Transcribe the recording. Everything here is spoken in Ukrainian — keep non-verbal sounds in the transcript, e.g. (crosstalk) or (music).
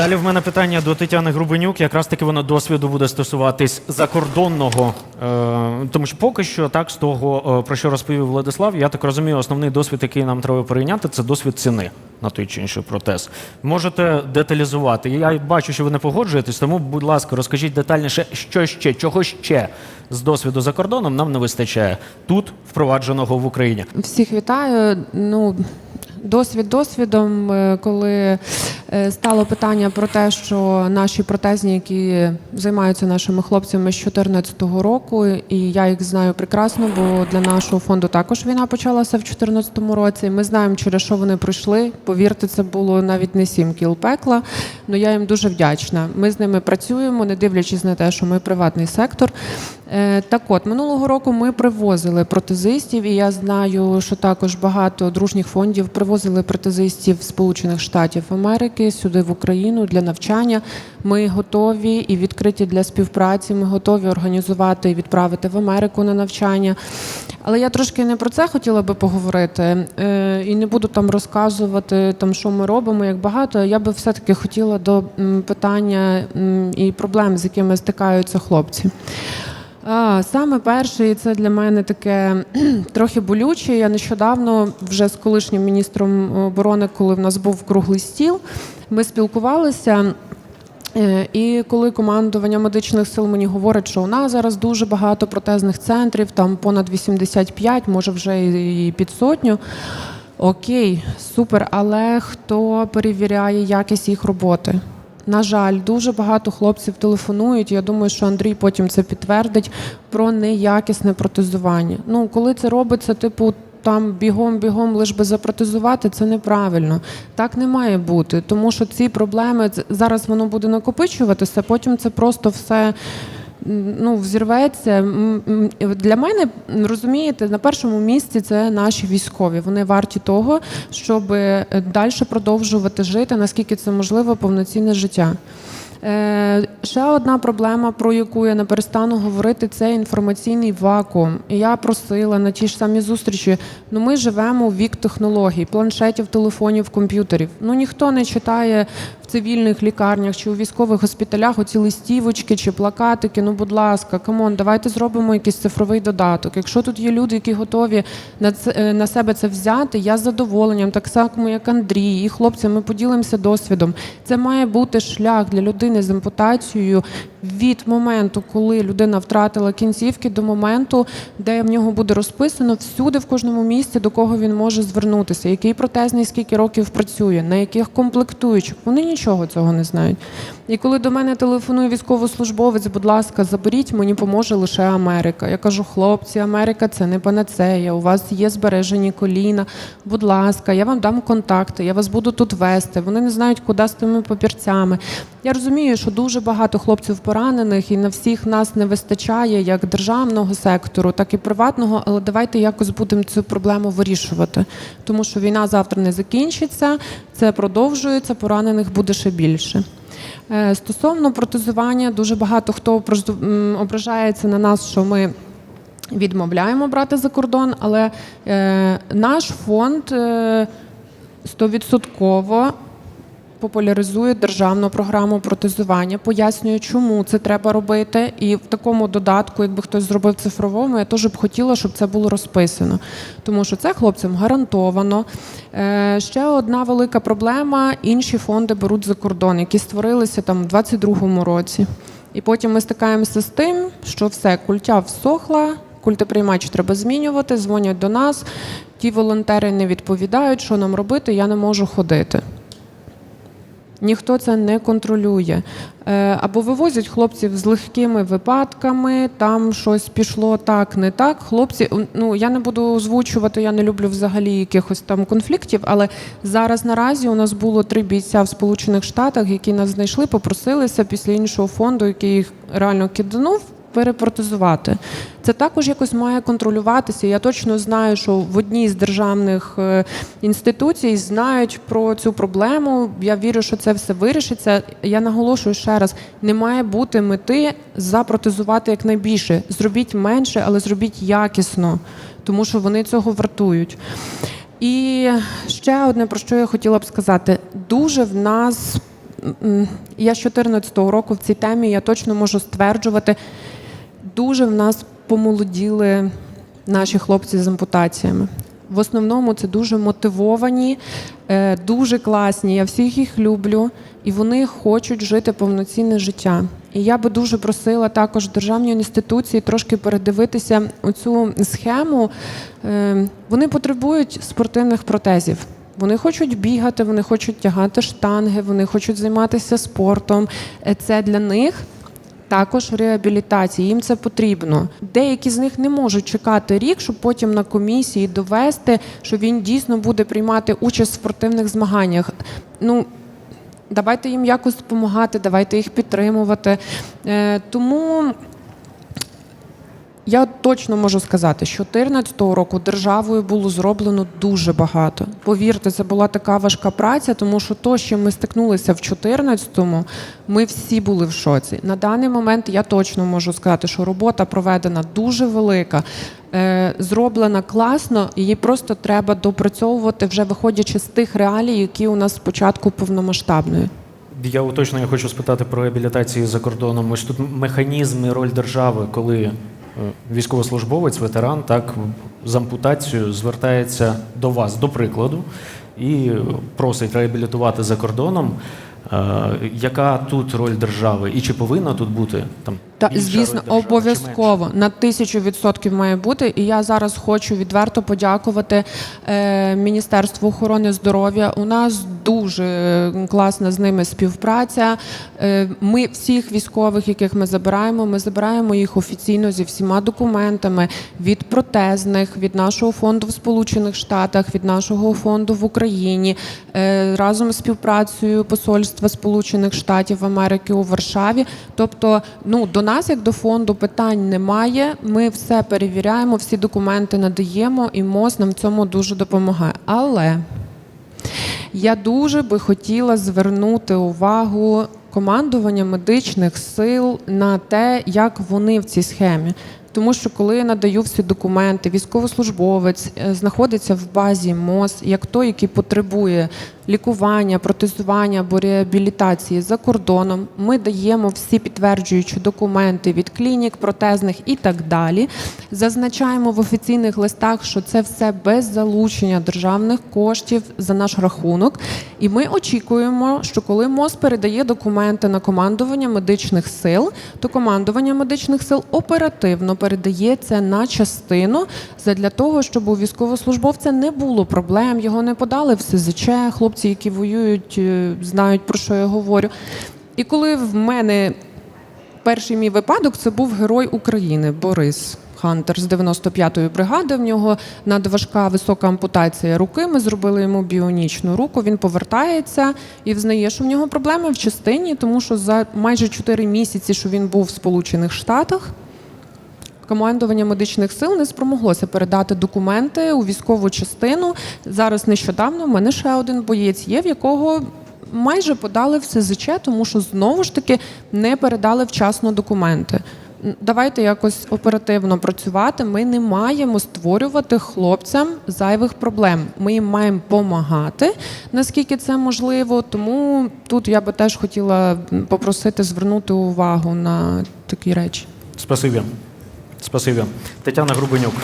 Далі в мене питання до Тетяни Грубенюк. Якраз таки воно досвіду буде стосуватись закордонного, е, тому що поки що, так з того, е, про що розповів Владислав, я так розумію, основний досвід, який нам треба перейняти, це досвід ціни на той чи інший протез. Можете деталізувати. Я бачу, що ви не погоджуєтесь, тому, будь ласка, розкажіть детальніше, що ще, чого ще з досвіду за кордоном нам не вистачає тут, впровадженого в Україні. Всіх вітаю. Ну, досвід досвідом, Е, коли е, стало питання про те, що наші протезні, які займаються нашими хлопцями з 2014 року, і я їх знаю прекрасно, бо для нашого фонду також війна почалася в 2014 році. Ми знаємо, через що вони пройшли. Повірте, це було навіть не сім кіл пекла. але я їм дуже вдячна. Ми з ними працюємо, не дивлячись на те, що ми приватний сектор. Е, Так от, минулого року ми привозили протезистів, і я знаю, що також багато дружніх фондів привозили протезистів з Сполучених Штатів Америки сюди в Україну для навчання. Ми готові і відкриті для співпраці. Ми готові організувати і відправити в Америку на навчання. Але я трошки не про це хотіла би поговорити е, і не буду там розказувати, там, що ми робимо, як багато. Я би все-таки хотіла до питання і проблем, з якими стикаються хлопці. Саме перше, і це для мене таке (clears throat) трохи болюче. Я нещодавно вже з колишнім міністром оборони, коли в нас був круглий стіл, ми спілкувалися. Е, І коли командування медичних сил мені говорить, що у нас зараз дуже багато протезних центрів, там понад 85, може вже і під сотню. Окей, супер, але хто перевіряє якість їх роботи? На жаль, дуже багато хлопців телефонують. Я думаю, що Андрій потім це підтвердить про неякісне протезування. Ну, коли це робиться, типу. Там бігом-бігом лиш би запротезувати, це неправильно. Так не має бути, тому що ці проблеми зараз воно буде накопичуватися, потім це просто все ну, взірветься. Для мене, розумієте, на першому місці це наші військові. Вони варті того, щоб далі продовжувати жити, наскільки це можливо, повноцінне життя. Е, ще одна проблема, про яку я не перестану говорити, це інформаційний вакуум. І я просила на ті ж самі зустрічі. Ну ми живемо в вік технологій, планшетів, телефонів, комп'ютерів. Ну ніхто не читає в цивільних лікарнях чи у військових госпіталях оці листівочки чи плакатики. Ну, будь ласка, камон, давайте зробимо якийсь цифровий додаток. Якщо тут є люди, які готові на це на себе це взяти, я з задоволенням, так само як Андрій і хлопці, ми поділимося досвідом. Це має бути шлях для людини з ампутацією від моменту, коли людина втратила кінцівки, до моменту, де в нього буде розписано всюди, в кожному місці, до кого він може звернутися, який протезний скільки років працює, на яких комплектуючих. Вони нічого цього не знають. І коли до мене телефонує військовослужбовець, будь ласка, заберіть, мені поможе лише Америка. Я кажу, хлопці, Америка це не панацея. У вас є збережені коліна. Будь ласка, я вам дам контакти, я вас буду тут вести. Вони не знають, куди з тими папірцями. Я розумію, що дуже багато хлопців поранених, і на всіх нас не вистачає як державного сектору, так і приватного. Але давайте якось будемо цю проблему вирішувати, тому що війна завтра не закінчиться, це продовжується, поранених буде ще більше. Е, Стосовно протезування, дуже багато хто ображається на нас, що ми відмовляємо брати за кордон, але е, наш фонд е, стовідсотково популяризує державну програму протезування, пояснює, чому це треба робити. І в такому додатку, якби хтось зробив цифровому, я теж б хотіла, щоб це було розписано. Тому що це хлопцям гарантовано. Е, ще одна велика проблема: інші фонди беруть за кордон, які створилися там у 22-му році. І потім ми стикаємося з тим, що все, культя всохла, культеприймач треба змінювати, дзвонять до нас. Ті волонтери не відповідають, що нам робити, я не можу ходити. Ніхто це не контролює. Е, Або вивозять хлопців з легкими випадками, там щось пішло так, не так. Хлопці, ну я не буду озвучувати, я не люблю взагалі якихось там конфліктів, але зараз наразі у нас було три бійця в Сполучених Штатах, які нас знайшли, попросилися після іншого фонду, який їх реально киданув. Перепротезувати це також якось має контролюватися. Я точно знаю, що в одній з державних е, інституцій знають про цю проблему. Я вірю, що це все вирішиться. Я наголошую ще раз: не має бути мети запротезувати якнайбільше. Зробіть менше, але зробіть якісно, тому що вони цього вартують. І ще одне про що я хотіла б сказати: дуже в нас я з 14-го року в цій темі я точно можу стверджувати, дуже в нас помолоділи наші хлопці з ампутаціями. В основному це дуже мотивовані, е, дуже класні. Я всіх їх люблю, і вони хочуть жити повноцінне життя. І я би дуже просила також державні інституції трошки передивитися оцю схему. Е, Вони потребують спортивних протезів. Вони хочуть бігати, вони хочуть тягати штанги, вони хочуть займатися спортом. Е, Це для них також реабілітації. Їм це потрібно. Деякі з них не можуть чекати рік, щоб потім на комісії довести, що він дійсно буде приймати участь в спортивних змаганнях. Ну давайте їм якось допомагати, давайте їх підтримувати. Е, тому. Я точно можу сказати, що 2014 року державою було зроблено дуже багато. Повірте, це була така важка праця, тому що то, що ми стикнулися в 2014-му, ми всі були в шоці. На даний момент я точно можу сказати, що робота проведена дуже велика, е, зроблена класно, її просто треба допрацьовувати вже виходячи з тих реалій, які у нас спочатку повномасштабної. Я уточнення хочу спитати про реабілітацію за кордоном. Ось тут механізм і роль держави, коли військовослужбовець, ветеран, так з ампутацією звертається до вас, до прикладу, і е, просить реабілітувати за кордоном. Е, Яка тут роль держави? І чи повинна тут бути там? Та звісно, обов'язково на тисячу відсотків має бути. І я зараз хочу відверто подякувати е, Міністерству охорони здоров'я. У нас дуже класна з ними співпраця. Е, ми всіх військових, яких ми забираємо, ми забираємо їх офіційно зі всіма документами від протезних, від нашого фонду в Сполучених Штатах, від нашого фонду в Україні, е, разом з співпрацею Посольства Сполучених Штатів Америки у Варшаві. Тобто, ну до нас, як до фонду, питань немає. Ми все перевіряємо, всі документи надаємо, і МОЗ нам в цьому дуже допомагає. Але я дуже би хотіла звернути увагу командування медичних сил на те, як вони в цій схемі. Тому що коли я надаю всі документи, військовослужбовець е, знаходиться в базі МОЗ, як той, який потребує лікування, протезування або реабілітації за кордоном, ми даємо всі підтверджуючі документи від клінік, протезних і так далі. Зазначаємо в офіційних листах, що це все без залучення державних коштів за наш рахунок. І ми очікуємо, що коли МОЗ передає документи на командування медичних сил, то командування медичних сил оперативно передає це на частину для того, щоб у військовослужбовця не було проблем, його не подали в СЗЧ. Хлопці, які воюють, е, знають про що я говорю. І коли в мене перший мій випадок, це був герой України Борис. Хантер з 95-ї бригади. В нього надважка висока ампутація руки. Ми зробили йому біонічну руку. Він повертається і взнає, що в нього проблеми в частині, тому що за майже 4 місяці, що він був в Сполучених Штатах, командування медичних сил не спромоглося передати документи у військову частину. Зараз нещодавно в мене ще один боєць є, в якого майже подали в СЗЧ, тому що знову ж таки не передали вчасно документи. Давайте якось оперативно працювати. Ми не маємо створювати хлопцям зайвих проблем. Ми їм маємо допомагати, наскільки це можливо. Тому тут я би теж хотіла попросити звернути увагу на такі речі. Спасибі. Спасибі. Тетяна Грубенюк.